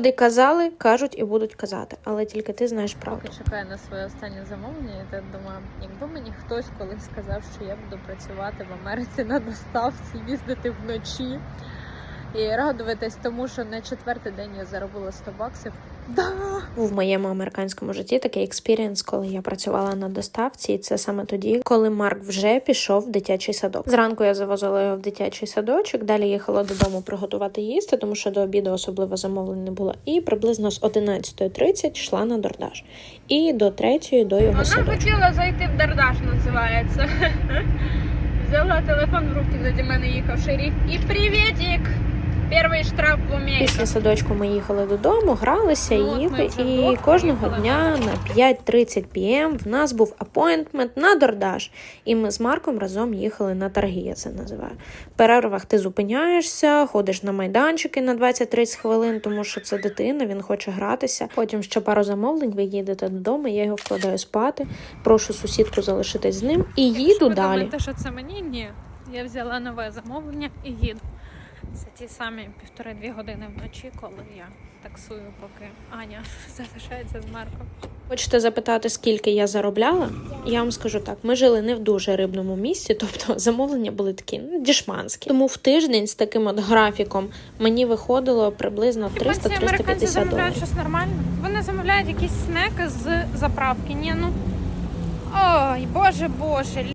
Люди казали, кажуть і будуть казати, але тільки ти знаєш правду. Поки чекаю на своє останнє замовлення, Я думаю, якби мені хтось колись сказав, що я буду працювати в Америці на доставці, їздити вночі і радуватись тому, що на четвертий день я заробила 100 баксів. Да! В моєму американському житті такий експірієнс, коли я працювала на доставці, і це саме тоді, коли Марк вже пішов в дитячий садок. Зранку я завозила його в дитячий садочок, далі їхала додому приготувати їсти, тому що до обіду особливо замовлень не було. І приблизно з 11.30 йшла на Дордаш. І до 3 до його Вона садочка. хотіла зайти в Дардаш, називається. Взяла телефон в руки, заді мене їхав шериф. І привітик! Перший штраф в. Після садочку ми їхали додому, гралися, Ну, їли, і кожного дня на 5.30 пм в нас був апойнтмент на Дордаш. І ми з Марком разом їхали на торги, я це називаю. В перервах ти зупиняєшся, ходиш на майданчики на 20-30 хвилин, тому що це дитина, він хоче гратися. Потім ще пару замовлень, ви їдете додому, я його вкладаю спати, прошу сусідку залишитись з ним і їду Якщо далі. думаєте, що це мені? Ні. Я взяла нове замовлення і їду. Це ті самі півтори-дві години вночі, коли я таксую, поки Аня залишається з Марком. Хочете запитати, скільки я заробляла? Я вам скажу так: ми жили не в дуже рибному місці, тобто замовлення були такі ну, дішманські. Тому в тиждень з таким от графіком мені виходило приблизно Хіба ці американці замовляють щось нормальне? Вони замовляють якісь снеки з заправки. Ні, ну. Ой, боже, боже.